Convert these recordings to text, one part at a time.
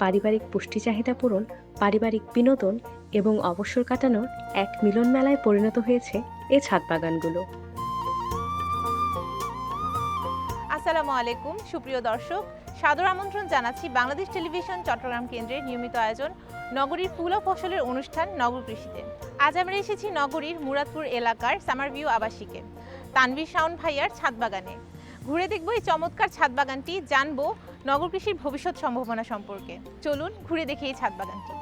পারিবারিক পুষ্টি চাহিদা পূরণ, পারিবারিক বিনোদন এবং অবসর কাটানোর এক মিলন মেলায় পরিণত হয়েছে এ ছাদ বাগানগুলো। আসসালামু আলাইকুম, সুপ্রিয় দর্শক। সাদর আমন্ত্রণ জানাচ্ছি বাংলাদেশ টেলিভিশন চট্টগ্রাম কেন্দ্রের নিয়মিত আয়োজন নগরীর ফুল ও ফসলের অনুষ্ঠান নগর কৃষিতে। আজ আমরা এসেছি নগরীর মুরাদপুর এলাকার সামার ভিউ আবাসিকে, তানভীর শাওন ভাইয়ার ছাদ বাগানে। ঘুরে দেখব এই চমৎকার ছাদ বাগানটি, জানব নগর কৃষির ভবিষ্যৎ সম্ভাবনা সম্পর্কে। চলুন ঘুরে দেখি এই ছাদ বাগানটি।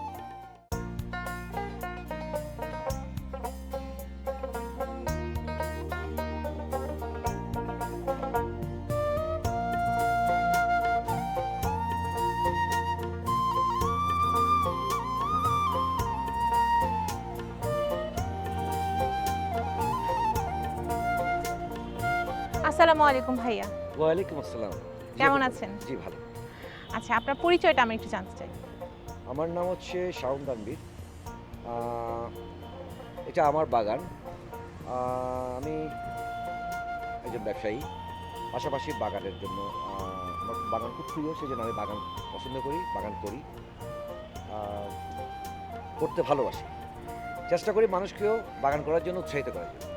আসসালামু আলাইকুম ভাইয়া। ওয়ালাইকুম আসসালাম। কেমন আছেন? জি ভালো। আচ্ছা আপনার পরিচয়টা আমি একটু জানতে চাই। আমার নাম হচ্ছে শাওন দানবীর এটা আমার বাগান। আমি একজন ব্যবসায়ী। পাশাপাশি বাগানের জন্য আমার বাগান খুব প্রিয় সেই জন্য আমি বাগান পছন্দ করি বাগান করি। করতে ভালোবাসি। চেষ্টা করি মানুষকেও বাগান করার জন্য উৎসাহিত করার জন্য।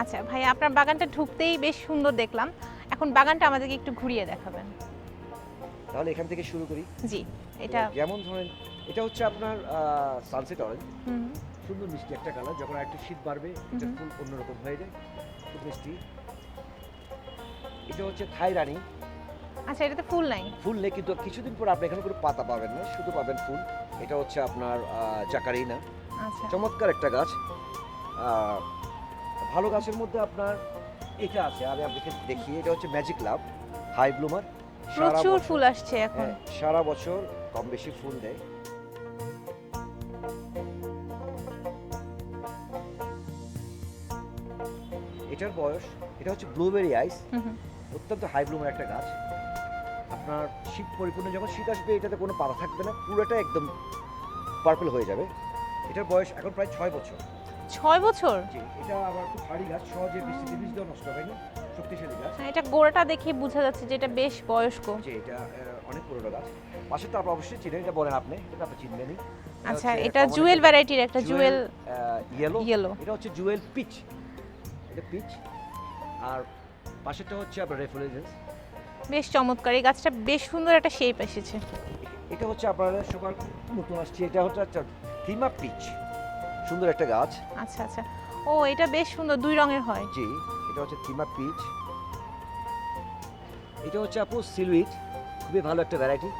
আচ্ছা ভাই আপনার বাগানটা ঢুকতেই বেশ সুন্দর দেখলাম। এখন বাগানটা আমাদেরকে একটু ঘুরিয়ে দেখাবেন। তাহলে এখান থেকে শুরু করি। জি এটা যেমন ধরেন এটা হচ্ছে আপনার সানসেট অরেঞ্জ হুম, সুন্দর মিষ্টি একটা কালার যখন একটু শীত বাড়বে এটা ফুল অন্যরকম হয়ে যায়। খুব মিষ্টি। এটা হচ্ছে থাই রানী। আচ্ছা এটাতে ফুল নাই? ফুল নেই কিন্তু কিছুদিন পর আপনি এখানে কোনো পাতা পাবেন না শুধু পাবেন ফুল। এটা হচ্ছে আপনার জাকারিনা। আচ্ছা। চমৎকার একটা গাছ। ভালো গাছের মধ্যে আপনার এটা আছে আমি আপনাকে দেখি এটা হচ্ছে ম্যাজিক লাভ হাই ব্লুমার প্রচুর ফুল আসছে এখন। সারা বছর কম বেশি ফুল দেয়। এটার বয়স এটা হচ্ছে ব্লুবেরি আইস। অত্যন্ত হাই ব্লুমের একটা গাছ। আপনার শীত পরিপূর্ণ যখন শীত আসবে এটাতে কোনো পাতা থাকবে না পুরোটা একদম পার্পল হয়ে যাবে। এটার বয়স এখন প্রায় ছয় বছর। ছয় বছর? এটা আবার খুব ভারী গাছ সহজে বৃষ্টিতে ভিজলেও নষ্ট হয় না? শক্তিশালী গাছ। হ্যাঁ, এটা গোড়াটা দেখে বোঝা যাচ্ছে যে এটা বেশ বয়স্ক। যে এটা অনেক পুরোনো গাছ। পাশে তো আপনি অবশ্যই চিনেন এটা বলেন আপনি এটা আপনি চিনবেনই। আচ্ছা এটা জুয়েল ভ্যারাইটির একটা জুয়েল ইয়েলো ইয়েলো এটা হচ্ছে জুয়েল পিচ এটা পিচ আর পাশেরটা হচ্ছে আপনার রেফ্রিজারেন্স বেশ চমৎকার এই গাছটা বেশ সুন্দর একটা শেপ এসেছে। এটা হচ্ছে আপনাদের সবার নতুন আসছে এটা হচ্ছে থিমা পিচ সুন্দর একটা গাছ। আচ্ছা আচ্ছা। ও এটা বেশ সুন্দর দুই রঙের হয়। জি এটা হচ্ছে থিমা পিচ। এটা হচ্ছে আপু সিলুইট খুবই ভালো একটা ভ্যারাইটি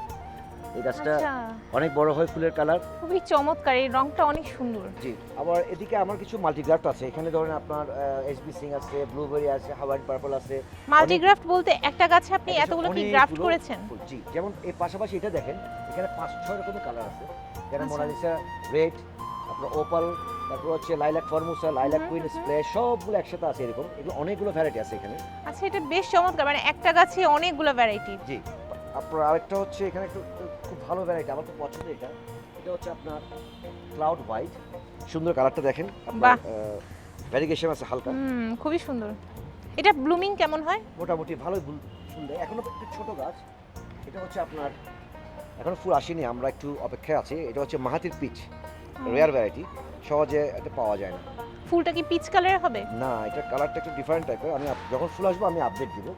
এই গাছটা আচ্ছা। অনেক বড় হয় ফুলের কালার। খুবই চমৎকার এই রংটা অনেক সুন্দর। জি আবার এদিকে আমার কিছু মাল্টিগ্রাফট আছে। এখানে ধরেন আপনার এসবি সিং আছে ব্লুবেরি আছে হাওয়াইট পার্পল আছে। মাল্টিগ্রাফট বলতে একটা গাছে আপনি এতগুলো কি গ্রাফট করেছেন? জি। যেমন এর পাশাপাশি এটা দেখেন এখানে পাঁচ ছয় রকমের কালার আছে। এখানে আচ্ছা। মোনালিসা রেড আপনার ওপাল তারপর হচ্ছে লাইলাক ফর্মুসা লাইলাক কুইন। স্প্লে সবগুলো একসাথে আছে এরকম। এগুলো অনেকগুলো ভ্যারাইটি আছে এখানে। আচ্ছা এটা বেশ চমৎকার। মানে একটা গাছে অনেকগুলো ভ্যারাইটি জি। আপনার আরেকটা হচ্ছে এখানে একটু খুব ভালো ভ্যারাইটি আমার খুব পছন্দ এটা। এটা হচ্ছে আপনার ক্লাউড হোয়াইট সুন্দর কালারটা দেখেন। বাহ। ভ্যারিগেশন আছে হালকা। হুম খুবই সুন্দর। এটা ব্লুমিং কেমন হয়? মোটামুটি ভালোই ফুল দেয় এখনও একটু ছোট গাছ। এটা হচ্ছে আপনার এখনও ফুল আসেনি আমরা একটু অপেক্ষায় আছি। এটা হচ্ছে মাহাতির পিচ রেয়ার ভ্যারাইটি সহজে এটা পাওয়া যায় না। ফুলটা কি পিচ কালারের হবে? না এটা কালারটা একটু ডিফারেন্ট টাইপের আমি যখন ফুল আসব আমি আপডেট দিব।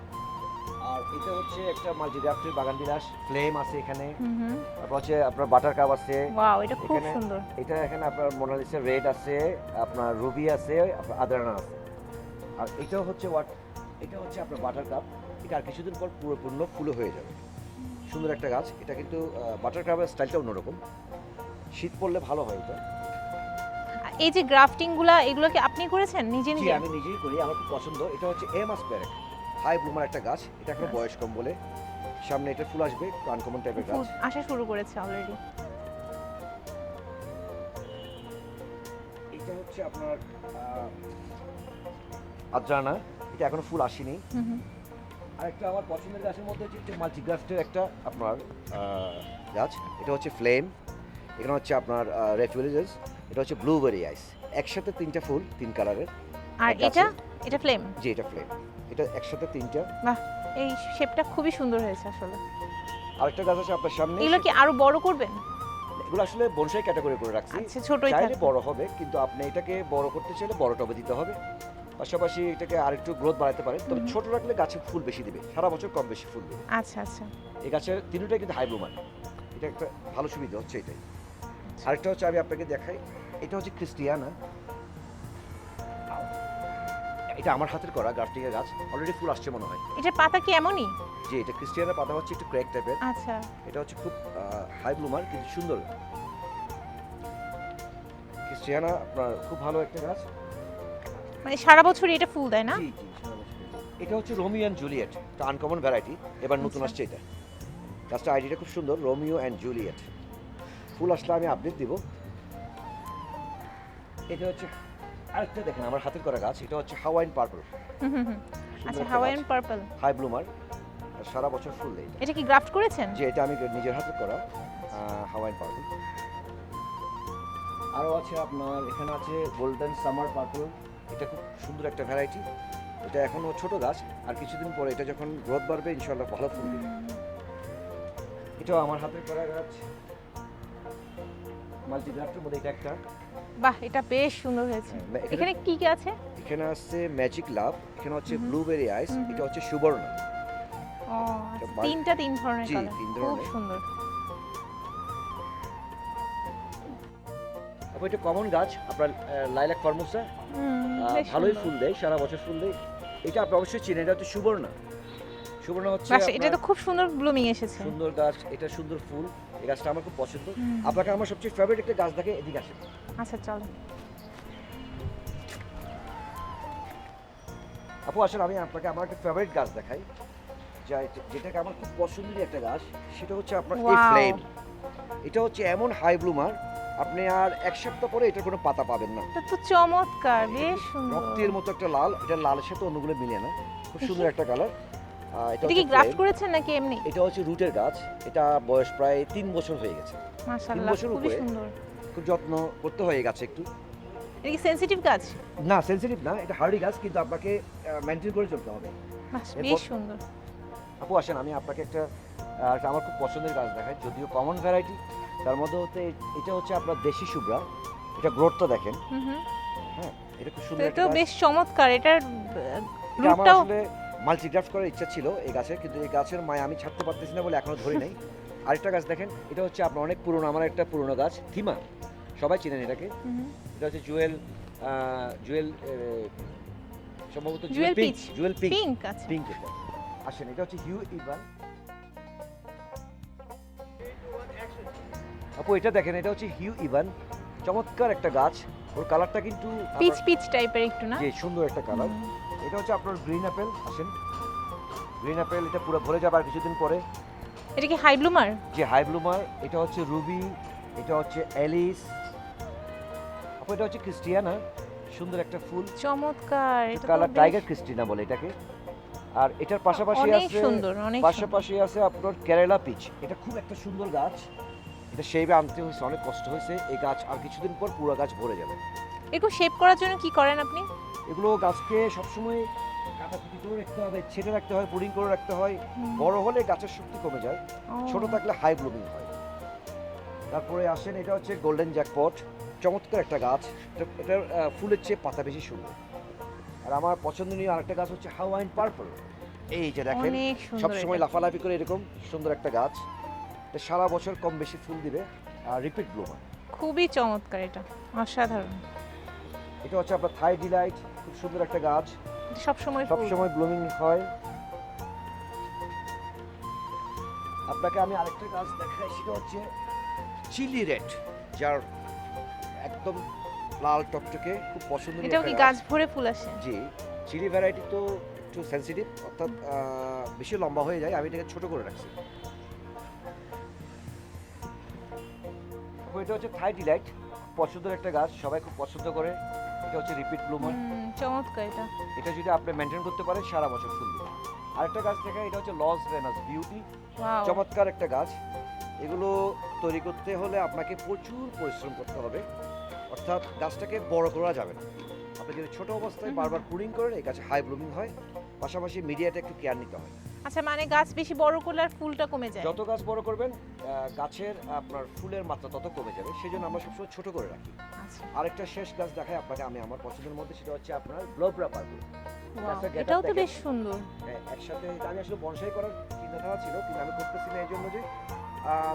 আর এটা হচ্ছে একটা মাল্টিগ্রাফটের বাগান বিলাস ফ্লেম আছে এখানে। তারপর হচ্ছে আপনার বাটার কাপ আছে। ওয়াও এটা খুব সুন্দর। এটা এখানে আপনার মোনালিসা রেড আছে আপনার রুবি আছে আপনার আদারানা আছে। আর এটাও হচ্ছে ওয়াট এটা হচ্ছে আপনার বাটার কাপ এটা আর কিছুদিন পর পুরো পূর্ণ ফুলে হয়ে যাবে। সুন্দর একটা গাছ। এটা কিন্তু বাটার কাপের স্টাইলটা অন্যরকম। শীত পড়লে ভালো হয় এটা। এই যে গ্রাফটিংগুলা এগুলো কি আপনি করেছেন নিজে নিজে? আমি নিজেই করি আমার খুব পছন্দ। এটা হচ্ছে M S Parekh high bloomer একটা গাছ এটা এখনও আচ্ছা। বয়স কম বলে। সামনে এটা ফুল আসবে আনকমন টাইপের গাছ। আসা শুরু করেছে অলরেডি এটা হচ্ছে আপনার আদ্রানা। এটা এখনও ফুল আসেনি। আরেকটা আমার পছন্দের গাছের মধ্যে হচ্ছে মাল্টিগ্রাফটের একটা আপনার গাছ। এটা হচ্ছে ফ্লেম এখানে হচ্ছে আপনার রেফিউলিজাস এটা হচ্ছে ব্লুবেরি আইস একসাথে তিনটা ফুল তিন কালারের আর এটা? এটা ফ্লেম যে এটা ফ্লেম এটা একসাথে তিনটা। বাহ এই শেপটা খুবই সুন্দর হয়েছে আসলে। আরেকটা গাছ আছে আপনার সামনে। এগুলো কি আরও বড় করবেন? এগুলো আসলে বনসাই ক্যাটাগরি করে রাখছি। আচ্ছা ছোটই চাইলে বড় হবে কিন্তু আপনি এটাকে বড় করতে চাইলে বড় টবে দিতে হবে। পাশাপাশি এটাকে আরেকটু গ্রোথ বাড়াতে পারে তবে ছোট রাখলে গাছে ফুল বেশি দিবে। সারা বছর কম বেশি ফুল দিবে। আচ্ছা আচ্ছা। এই গাছের তিনটাই কিন্তু হাই ব্লুমার এটা একটা ভালো সুবিধা হচ্ছে এটাই। আরেকটা হচ্ছে আমি আপনাকে দেখাই। এটা হচ্ছে ক্রিস্টিয়ানা। এটা আমার হাতের করা গ্রাফটিং এর গাছ। অলরেডি ফুল আসছে মনে হয়। এটার পাতা কি এমনই? যে এটা ক্রিস্টিয়ানা পাতা হচ্ছে একটু ক্র্যাক টাইপের আচ্ছা। এটা হচ্ছে খুব হাই ব্লুমার কিন্তু সুন্দর। ক্রিস্টিয়ানা আপনার খুব ভালো একটা গাছ। মানে সারা বছরই এটা ফুল দেয় না? জি, জি, সারা। এটা হচ্ছে রোমিও অ্যান্ড জুলিয়েট একটা আনকমন ভ্যারাইটি এবার নতুন আচ্ছা। আসছে এটা। গাছটা আইডিটা খুব সুন্দর রোমিও অ্যান্ড জুলিয়েট ফুল আসলে আমি আপডেট দিব। এটা হচ্ছে আরেকটা দেখেন আমার হাতের করা গাছ এটা হচ্ছে হাওয়াইন পার্পল হুম হুম হুম। আচ্ছা হাওয়াইয়ান পার্পল হাই ব্লুমার সারা বছর ফুল দেয় এটা। কি গ্রাফট করেছেন? যে এটা আমি নিজের হাতে করা হাওয়াইন পার্পল আরও আছে আপনার এখানে আছে গোল্ডেন সামার পার্পল এটা খুব সুন্দর একটা ভ্যারাইটি এটা এখনও ছোট গাছ আর কিছুদিন পরে এটা যখন গ্রোথ বাড়বে ইনশাল্লাহ ভালো ফুল দিবে। এটাও আমার হাতের করা গাছ। মাল্টিগ্রাফটের মধ্যে এটা একটা। বাহ এটা বেশ সুন্দর হয়েছে। হ্যাঁ, এখানে- কি কি আছে? এখানে আসছে ম্যাজিক লাভ এখানে হচ্ছে। Blueberry ice. এটা হচ্ছে সুবর্ণ। ও আচ্ছা, তিনটা তিন ধরনের কালার খুব সুন্দর। এটা কমন গাছ আপনার লাইলাক ফর্মোসা হুম, ভালোই ফুল দেয় সারা বছর ফুল দেয়। এটা আপনি অবশ্যই চিনেন এটা হচ্ছে সুবর্ণ। সুবর্ণ হচ্ছে এটা তো খুব সুন্দর ব্লুমিং এসেছে। সুন্দর গাছ এটা সুন্দর ফুল। এই গাছটা আমার খুব পছন্দ। আপনাকে আমার সবচেয়ে ফেভারিট একটা গাছ দেখে এদিকে আসেন। আচ্ছা চলো আপু আসলে আমি আপনাকে আমার একটা ফেভারিট গাছ দেখাই। যেটাকে আমার খুব পছন্দের একটা গাছ সেটা হচ্ছে আপনার এই ফ্লেম এটা হচ্ছে এমন হাই ব্লুমার আপনি আর এক সপ্তাহ পরে এটার কোনো পাতা পাবেন না। এটা তো চমৎকার বেশ সুন্দর। রক্তের মতো একটা লাল এটা লালের সাথে অন্যগুলো মিলে না। খুব সুন্দর একটা কালার এটা এটা কি গ্রাফট করেছেন নাকি এমনি? এটা হচ্ছে রুটের গাছ। এটা বয়স প্রায় তিন বছর হয়ে গেছে। মাশাআল্লাহ বছর উপরে। সুন্দর। খুব যত্ন করতে হয় এই গাছে একটু। এটা কি সেনসিটিভ গাছ? না সেনসিটিভ না এটা হার্ডি গাছ কিন্তু আপনাকে মেনটেন করে চলতে হবে। বেশ সুন্দর। আপু আসেন আমি আপনাকে একটা আমার খুব পছন্দের গাছ দেখাই যদিও কমন ভ্যারাইটি তার মধ্যে হতে এটা হচ্ছে আপনার দেশি শুভ্রা। এটা গ্রোথটা দেখেন। হুম হুম। হ্যাঁ এটা খুব সুন্দর এটাও বেশ চমৎকার এটার এটা রুটটাও মাল্টিগ্রাফট করার ইচ্ছা ছিল এই গাছের কিন্তু এই গাছের মায়া আমি ছাড়তে পারতেছি না বলে এখনও ধরি নাই। আরেকটা গাছ দেখেন এটা হচ্ছে আপনার অনেক পুরনো আমার একটা পুরনো গাছ থিমা। সবাই চিনেন এটাকে। এটা হচ্ছে জুয়েল জুয়েল সম্ভবত jewel pink peach. Jewel pink. Pink এটা। আসেন এটা হচ্ছে হিউ ইভান আপু এটা দেখেন এটা হচ্ছে হিউ ইভান চমৎকার একটা গাছ। ওর কালারটা কিন্তু পিচ পিচ টাইপের একটু না? যে সুন্দর একটা কালার। এটা হচ্ছে আপনার গ্রিন অ্যাপেল আসেন। গ্রিন অ্যাপেল এটা পুরো ভরে যাবে আর কিছুদিন পরে। এটা কি হাই ব্লুমার যে হাই ব্লুমার এটা হচ্ছে রুবি এটা হচ্ছে অ্যালিস আপু এটা হচ্ছে ক্রিস্টিয়ানা সুন্দর একটা ফুল। চমৎকার এটা কালার টাইগার ক্রিস্টিনা বলে এটাকে। আর এটার পাশাপাশি আছে সুন্দর অনেক পাশাপাশি আছে আপনার কেরালা পিচ এটা খুব একটা সুন্দর গাছ। এটা সেইভাবে আনতে হয়েছে অনেক কষ্ট হয়েছে। এই গাছ আর কিছুদিন পর পুরো গাছ ভরে যাবে। এরকম শেপ করার জন্য কি করেন আপনি? এগুলো গাছকে সবসময় কাটাকুটি করে রাখতে হবে ছেটে রাখতে হয় পুডিং করে রাখতে হয়। বড় হলে গাছের শক্তি কমে যায় ছোট থাকলে হাই ব্লুমিং হয়। তারপরে আসেন এটা হচ্ছে গোল্ডেন জ্যাকপট চমৎকার একটা গাছ। এটা- ফুলের চেয়ে পাতা বেশি সুন্দর। আর আমার পছন্দনীয় আরেকটা গাছ হচ্ছে হাওয়াইন পার্পল। এই যে দেখেন সবসময় লাফালাফি করে এরকম সুন্দর একটা গাছ। এটা সারা বছর কম বেশি ফুল দিবে আর রিপিট ব্লুমার খুবই চমৎকার এটা অসাধারণ। এটা হচ্ছে আপনার থাই ডিলাইট খুব সুন্দর একটা গাছ। সবসময়। সবসময় ব্লুমিং হয়। আপনাকে আমি আরেকটা গাছ দেখাই সেটা হচ্ছে চিলি রেড যার একদম লাল টকটকে খুব পছন্দের এটাও কি গাছ ভরে ফুল আসে? জি চিলি ভ্যারাইটি তো একটু একটু সেন্সিটিভ অর্থাৎ বেশি লম্বা হয়ে যায় আমি এটাকে ছোট করে রাখছি। এটা হচ্ছে থাই ডিলাইট পছন্দের একটা গাছ সবাই খুব পছন্দ করে। এটা হচ্ছে রিপিট ব্লুমার চমৎকার এটা। এটা যদি আপনি মেনটেন করতে পারেন সারা বছর ফুল দেবে। আরেকটা গাছ দেখা এটা হচ্ছে লস ভেনাস বিউটি ওয়াও চমৎকার একটা গাছ। এগুলো তৈরি করতে হলে আপনাকে প্রচুর পরিশ্রম করতে হবে। অর্থাৎ গাছটাকে বড় করা যাবে না। আপনি যদি ছোট অবস্থায় বারবার প্রুনিং করেন এই গাছে হাই ব্লুমিং হয়। পাশাপাশি মিডিয়াটা একটু কেয়ার নিতে হয়। আচ্ছা মানে গাছ বেশি বড় করলে আর ফুলটা কমে যায়? যত গাছ বড় করবেন গাছের আপনার ফুলের মাত্রা তত কমে যাবে সেই জন্য আমরা সবসময় ছোট করে রাখি। আচ্ছা। আরেকটা শেষ গাছ দেখায় আপনাকে আমি আমার পছন্দের মধ্যে সেটা হচ্ছে আপনার get up এটাও তো বেশ সুন্দর। একসাথে আমি আসলে বনসাই করার চিন্তাধারা ছিল কিন্তু আমি করতেছি না এই জন্য যে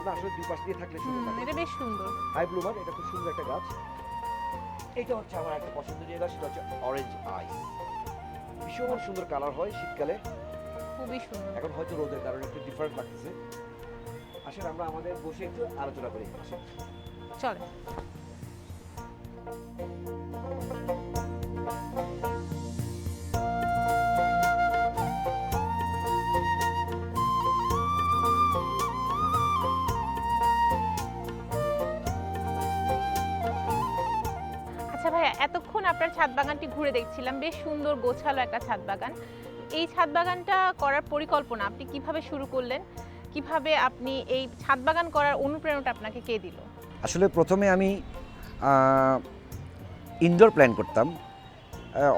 না আসলে দুই পাশ দিয়ে থাকলে সুন্দর লাগে। এটা বেশ সুন্দর। হাই ব্লুমার এটা খুব সুন্দর একটা গাছ। এটা হচ্ছে আমার একটা পছন্দের গাছ সেটা হচ্ছে অরেঞ্জ আই ভীষণ সুন্দর কালার হয় শীতকালে। খুবই সুন্দর। এখন হয়তো রোদের কারণে একটু ডিফারেন্ট লাগতেছে। আসেন আমরা আমাদের বসে একটু আলোচনা করি। চলে আচ্ছা ভাইয়া এতক্ষণ আপনার ছাদ বাগানটি ঘুরে দেখছিলাম। বেশ সুন্দর গোছালো একটা ছাদ বাগান। এই ছাদ বাগানটা করার পরিকল্পনা আপনি কীভাবে শুরু করলেন? কীভাবে আপনি এই ছাদ বাগান করার অনুপ্রেরণাটা আপনাকে কে দিল? আসলে প্রথমে আমি ইনডোর প্ল্যান করতাম।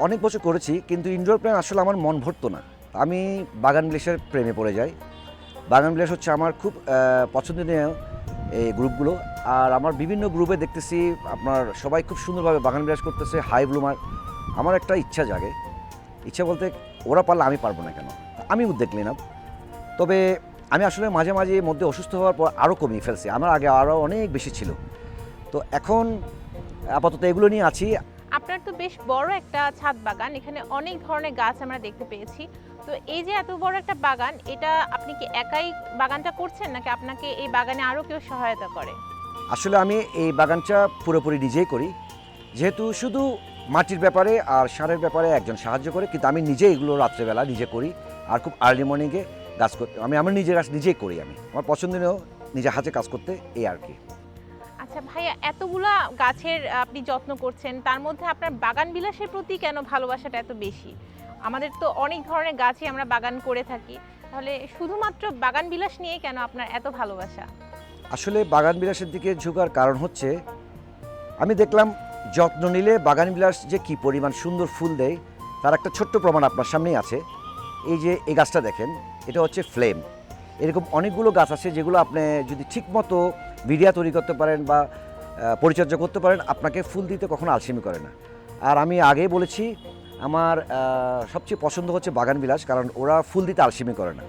অনেক বছর করেছি, কিন্তু ইনডোর প্ল্যান আসলে আমার মন ভরতো না। আমি বাগান বিলাসের প্রেমে পড়ে যাই। বাগান বিলাস হচ্ছে আমার খুব পছন্দনীয় এই গ্রুপগুলো। আর আমার বিভিন্ন গ্রুপে দেখতেছি, আপনার সবাই খুব সুন্দরভাবে বাগান বিলাস করতেছে হাই ব্লুমার আমার একটা ইচ্ছা জাগে। ইচ্ছা বলতে ওরা পারলে আমি পারব না কেন? আমি উদ্যোগ নিলাম। তবে আমি আসলে মাঝে মাঝে মধ্যে অসুস্থ হওয়ার পর আরও কমিয়ে ফেলছি। আমার আগে আরও অনেক বেশি ছিল। তো এখন আপাতত এগুলো নিয়ে আছি। আপনার তো বেশ বড় একটা ছাদ বাগান। এখানে অনেক ধরনের গাছ আমরা দেখতে পেয়েছি। তো এই যে এত বড় একটা বাগান এটা আপনি কি একাই বাগানটা করছেন নাকি আপনাকে এই বাগানে আরও কেউ সহায়তা করে? আসলে আমি এই বাগানটা পুরোপুরি নিজেই করি। যেহেতু শুধু মাটির ব্যাপারে আর সারের ব্যাপারে একজন সাহায্য করে কিন্তু আমি নিজে এগুলো রাত্রেবেলা নিজে করি আর খুব আর্লি মর্নিংয়ে গাছ করতে আমি আমার নিজের গাছ নিজেই করি আমি। আমার পছন্দনীয় নিজে হাতে কাজ করতে এই আর কি। আচ্ছা ভাইয়া এতগুলা গাছের আপনি যত্ন করছেন তার মধ্যে আপনার বাগান বিলাসের প্রতি কেন ভালোবাসাটা এত বেশি? আমাদের তো অনেক ধরনের গাছই আমরা বাগান করে থাকি। তাহলে শুধুমাত্র বাগান বিলাস নিয়ে কেন আপনার এত ভালোবাসা? আসলে বাগান বিলাসের দিকে ঝুঁকার কারণ হচ্ছে আমি দেখলাম যত্ন নিলে বাগান বিলাস যে কি পরিমাণ সুন্দর ফুল দেয়, তার একটা ছোট্ট প্রমাণ আপনার সামনেই আছে। এই যে এই গাছটা দেখেন, এটা হচ্ছে ফ্লেম। এরকম অনেকগুলো গাছ আছে যেগুলো আপনি যদি ঠিকমতো ভিডিয়া তৈরি করতে পারেন বা পরিচর্যা করতে পারেন, আপনাকে ফুল দিতে কখনো আলসেমি করে না। আর আমি আগে বলেছি, আমার সবচেয়ে পছন্দ হচ্ছে বাগান বিলাস, কারণ ওরা ফুল দিতে আলসেমি করে না।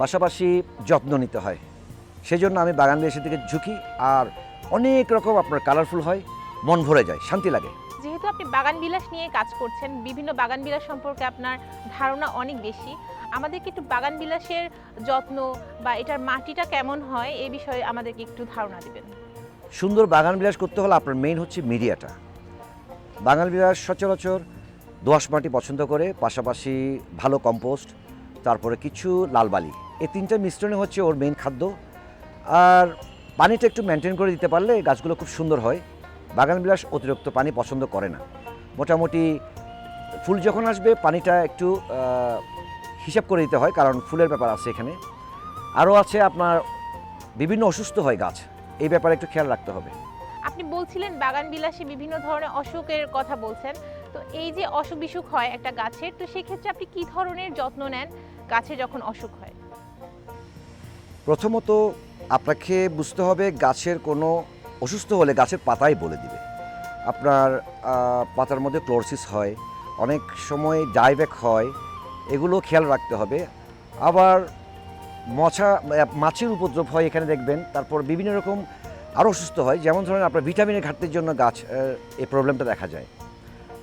পাশাপাশি যত্ন নিতে হয়। সেই জন্য আমি বাগান বিলাসের দিকে ঝুঁকি, আর অনেক রকম আপনার কালারফুল হয়। মন ভরে যায় শান্তি লাগে। যেহেতু আপনি বাগান বিলাস নিয়ে কাজ করছেন বিভিন্ন বাগান বিলাস সম্পর্কে আপনার ধারণা অনেক বেশি। আমাদেরকে একটু বাগান বিলাসের যত্ন বা এটার মাটিটা কেমন হয় এই বিষয়ে আমাদেরকে একটু ধারণা দিবেন। সুন্দর বাগান বিলাস করতে হলে আপনার মেইন হচ্ছে মিডিয়াটা। বাগান বিলাস সচরাচর দোআঁশ মাটি পছন্দ করে পাশাপাশি ভালো কম্পোস্ট তারপরে কিছু লাল বালি। এই তিনটা মিশ্রণে হচ্ছে ওর মেইন খাদ্য। আর পানিটা একটু মেনটেন করে দিতে পারলে গাছগুলো খুব সুন্দর হয়। বাগান বিলাস অতিরিক্ত পানি পছন্দ করে না। মোটামুটি ফুল যখন আসবে পানিটা একটু হিসাব করে দিতে হয় কারণ ফুলের ব্যাপার আছে এখানে। আরও আছে আপনার বিভিন্ন অসুস্থ হয় গাছ এই ব্যাপারে একটু খেয়াল রাখতে হবে। আপনি বলছিলেন বাগান বিলাসে বিভিন্ন ধরনের অসুখের কথা বলছেন। তো এই যে অসুখ বিসুখ হয় একটা গাছের তো সেক্ষেত্রে আপনি কি ধরনের যত্ন নেন গাছে যখন অসুখ হয়? প্রথমত আপনাকে বুঝতে হবে গাছের কোনো অসুস্থ হলে গাছের পাতাই বলে দিবে। আপনার পাতার মধ্যে ক্লোরসিস হয়, অনেক সময় ডাইব্যাক হয়, এগুলো খেয়াল রাখতে হবে। আবার মশা মাছের উপদ্রব হয় এখানে দেখবেন, তারপর বিভিন্ন রকম আরও অসুস্থ হয়। যেমন ধরেন আপনার ভিটামিনের ঘাটতির জন্য গাছ এই প্রবলেমটা দেখা যায়।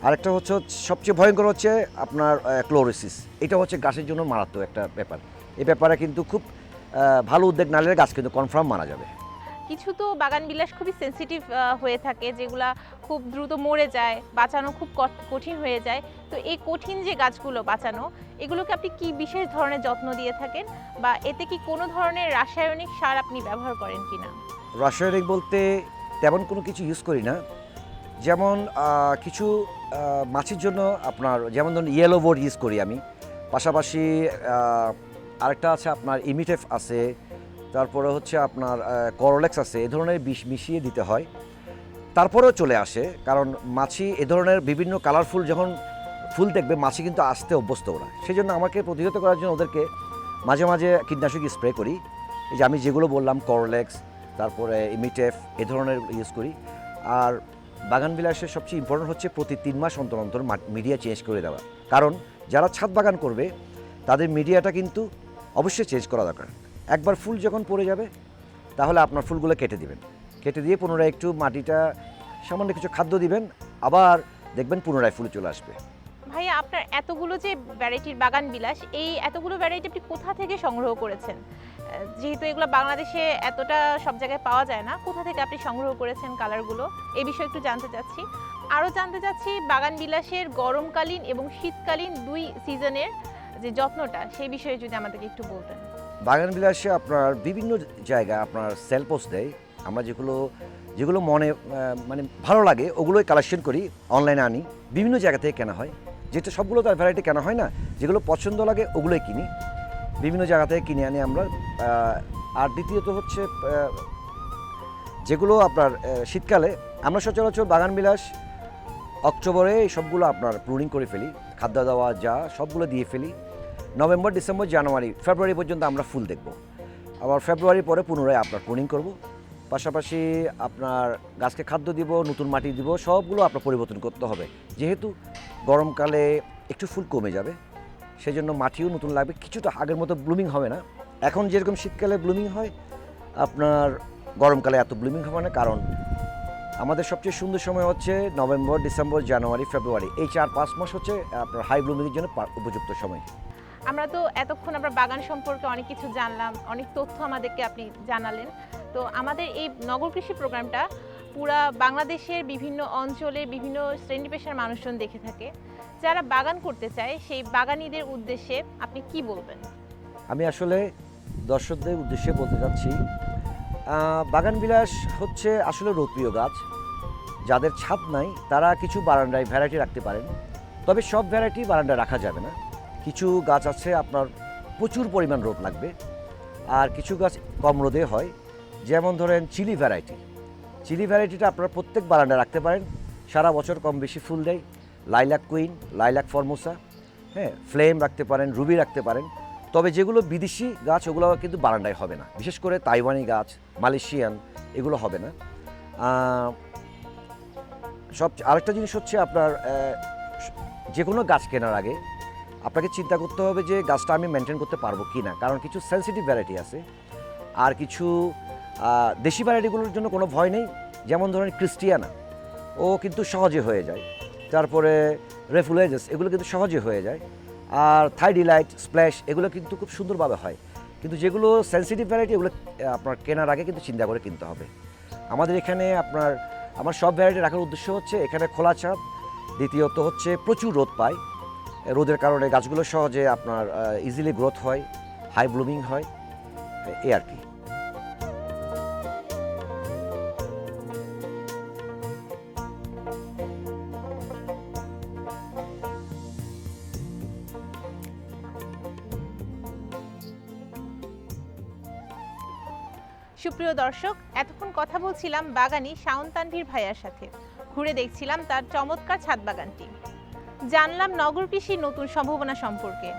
আরেকটা হচ্ছে সবচেয়ে ভয়ঙ্কর হচ্ছে আপনার ক্লোরোসিস। এটা হচ্ছে গাছের জন্য মারাত্মক একটা ব্যাপার। এই ব্যাপারে কিন্তু খুব ভালো উদ্যোগ না নিলে গাছ কিন্তু কনফার্ম মারা যাবে। কিছু তো বাগান বিলাস খুবই সেনসিটিভ হয়ে থাকে, যেগুলা খুব দ্রুত মরে যায়, বাঁচানো খুব কঠিন হয়ে যায়। তো এই কঠিন যে গাছগুলো বাঁচানো, এগুলোকে আপনি কি বিশেষ ধরনের যত্ন দিয়ে থাকেন? বা এতে কি কোনো ধরনের রাসায়নিক সার আপনি ব্যবহার করেন কি না রাসায়নিক বলতে তেমন কোনো কিছু ইউজ করি না। যেমন কিছু মাছের জন্য আপনার, যেমন ধরুন ইয়েলো বোর্ড ইউজ করি আমি। পাশাপাশি আরেকটা আছে আপনার ইমিটেফ আছে। তারপরে হচ্ছে আপনার করলেক্স আছে, এ ধরনের বিষ মিশিয়ে দিতে হয়। তারপরেও চলে আসে, কারণ মাছি এ ধরনের বিভিন্ন কালারফুল যখন ফুল দেখবে, মাছি কিন্তু আসতে অভ্যস্ত ওরা। সেই জন্য আমাকে প্রতিহত করার জন্য ওদেরকে মাঝে মাঝে কীটনাশক স্প্রে করি। এই যে আমি যেগুলো বললাম করলেক্স তারপরে ইমিটেফ এ ধরনের ইউজ করি। আর বাগান বিলাসের সবচেয়ে ইম্পর্টেন্ট হচ্ছে প্রতি তিন মাস অন্তর অন্তর মিডিয়া চেঞ্জ করে দেওয়া। কারণ যারা ছাদ বাগান করবে, তাদের মিডিয়াটা কিন্তু অবশ্যই চেঞ্জ করা দরকার। একবার ফুল যখন পড়ে যাবে, তাহলে আপনার ফুলগুলো কেটে দিবেন। কেটে দিয়ে পুনরায় একটু মাটিটা সামান্য কিছু খাদ্য দিবেন, আবার দেখবেন পুনরায় ফুল চলে আসবে। ভাইয়া আপনার এতগুলো যে ভ্যারাইটির বাগান বিলাস, এই এতগুলো ভ্যারাইটি আপনি কোথা থেকে সংগ্রহ করেছেন? যেহেতু এগুলো বাংলাদেশে এতটা সব জায়গায় পাওয়া যায় না, কোথা থেকে আপনি সংগ্রহ করেছেন কালারগুলো? এই বিষয়ে একটু জানতে চাচ্ছি। আরও জানতে চাচ্ছি, বাগান বিলাসের গরমকালীন এবং শীতকালীন দুই সিজনের যে যত্নটা, সেই বিষয়ে যদি আমাদেরকে একটু বলতেন। বাগান বিলাসে আপনার বিভিন্ন জায়গায় আপনার সেল পোস্ট দেয়। আমরা যেগুলো যেগুলো মনে মানে ভালো লাগে, ওগুলোই কালেকশন করি অনলাইনে আনি। বিভিন্ন জায়গা থেকে কেনা হয়। যেটা সবগুলো তার ভ্যারাইটি কেনা হয় না। যেগুলো পছন্দ লাগে, ওগুলোই কিনি। বিভিন্ন জায়গা থেকে কিনে আনি আমরা। আর দ্বিতীয়ত হচ্ছে যেগুলো আপনার শীতকালে, আমরা সচরাচর বাগান বিলাস অক্টোবরে সবগুলো আপনার প্রুনিং করে ফেলি। খাদ্য দাওয়া, যা, সবগুলো দিয়ে ফেলি। নভেম্বর, ডিসেম্বর, জানুয়ারি, ফেব্রুয়ারি পর্যন্ত আমরা ফুল দেখব। আবার ফেব্রুয়ারি পরে পুনরায় আপনার প্রুনিং করব। পাশাপাশি আপনার গাছকে খাদ্য দিব, নতুন মাটি দিব, সবগুলো আপনার পরিবর্তন করতে হবে। যেহেতু গরমকালে একটু ফুল কমে যাবে সেই জন্য মাটিও নতুন লাগবে। কিছুটা আগের মতো ব্লুমিং হবে না। এখন যেরকম শীতকালে ব্লুমিং হয়, আপনার গরমকালে এত ব্লুমিং হবে না। কারণ আমাদের সবচেয়ে সুন্দর সময় হচ্ছে নভেম্বর, ডিসেম্বর, জানুয়ারি, ফেব্রুয়ারি। এই চার পাঁচ মাস হচ্ছে আপনার হাই ব্লুমিংয়ের জন্য উপযুক্ত সময়। আমরা তো এতক্ষণ আমরা বাগান সম্পর্কে অনেক কিছু জানলাম, অনেক তথ্য আমাদেরকে আপনি জানালেন। তো আমাদের এই নগর কৃষি প্রোগ্রামটা পুরা বাংলাদেশের বিভিন্ন অঞ্চলে বিভিন্ন শ্রেণি পেশার মানুষজন দেখে থাকে। যারা বাগান করতে চায়, সেই বাগানীদের উদ্দেশ্যে আপনি কি বলবেন? আমি আসলে দর্শকদের উদ্দেশ্যে বলতে চাচ্ছি বাগান বিলাস হচ্ছে আসলে রোদপ্রিয় গাছ। যাদের ছাদ নাই, তারা কিছু বারান্দায় ভ্যারাইটি রাখতে পারেন। তবে সব ভ্যারাইটি বারান্দায় রাখা যাবে না। কিছু গাছ আছে, আপনার প্রচুর পরিমাণ রোদ লাগবে। আর কিছু গাছ কম রোদে হয়, যেমন ধরেন চিলি ভ্যারাইটি। চিলি ভ্যারাইটিটা আপনারা প্রত্যেক বারান্দায় রাখতে পারেন। সারা বছর কম বেশি ফুল দেয়। লাইলাক কুইন, লাইলাক ফর্মোসা হ্যাঁ ফ্লেম রাখতে পারেন, রুবি রাখতে পারেন। তবে যেগুলো বিদেশি গাছ, ওগুলো কিন্তু বারান্দায় হবে না। বিশেষ করে তাইওয়ানি গাছ, মালয়েশিয়ান, এগুলো হবে না। সব আরেকটা জিনিস হচ্ছে আপনার যে কোনো গাছ কেনার আগে আপনাকে চিন্তা করতে হবে যে গাছটা আমি মেনটেন করতে পারব কি না কারণ কিছু সেন্সিটিভ ভ্যারাইটি আছে। আর কিছু দেশি ভ্যারাইটিগুলোর জন্য কোনো ভয় নেই। যেমন ধরেন ক্রিস্টিয়ানা ও কিন্তু সহজে হয়ে যায়। তারপরে রেফুলেজেস এগুলো কিন্তু সহজে হয়ে যায়। আর থাই ডিলাইট স্প্ল্যাশ এগুলো কিন্তু খুব সুন্দরভাবে হয়। কিন্তু যেগুলো সেন্সিটিভ ভ্যারাইটি এগুলো আপনার কেনার আগে কিন্তু চিন্তা করে কিনতে হবে। আমাদের এখানে আপনার, আমার সব ভ্যারাইটি রাখার উদ্দেশ্য হচ্ছে, এখানে খোলা ছাদ। দ্বিতীয়ত হচ্ছে প্রচুর রোদ পায়। রোদের কারণে গাছগুলো সহজে আপনার ইজিলি গ্রোথ হয় হাই ব্লুমিং হয়, এ আর কি। সুপ্রিয় দর্শক, এতক্ষণ কথা বলছিলাম বাগানি শাওন তানভীর ভাইয়ার সাথে। ঘুরে দেখছিলাম তার চমৎকার ছাদ বাগানটি। জানলাম নগর কৃষির নতুন সম্ভাবনা সম্পর্কে।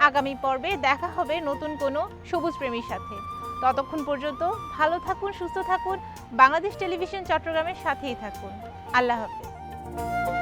আগামী পর্বে দেখা হবে নতুন কোনো সবুজ প্রেমীর সাথে। ততক্ষণ পর্যন্ত ভালো থাকুন, সুস্থ থাকুন। বাংলাদেশ টেলিভিশন চট্টগ্রামের সাথেই থাকুন। আল্লাহ হাফেজ।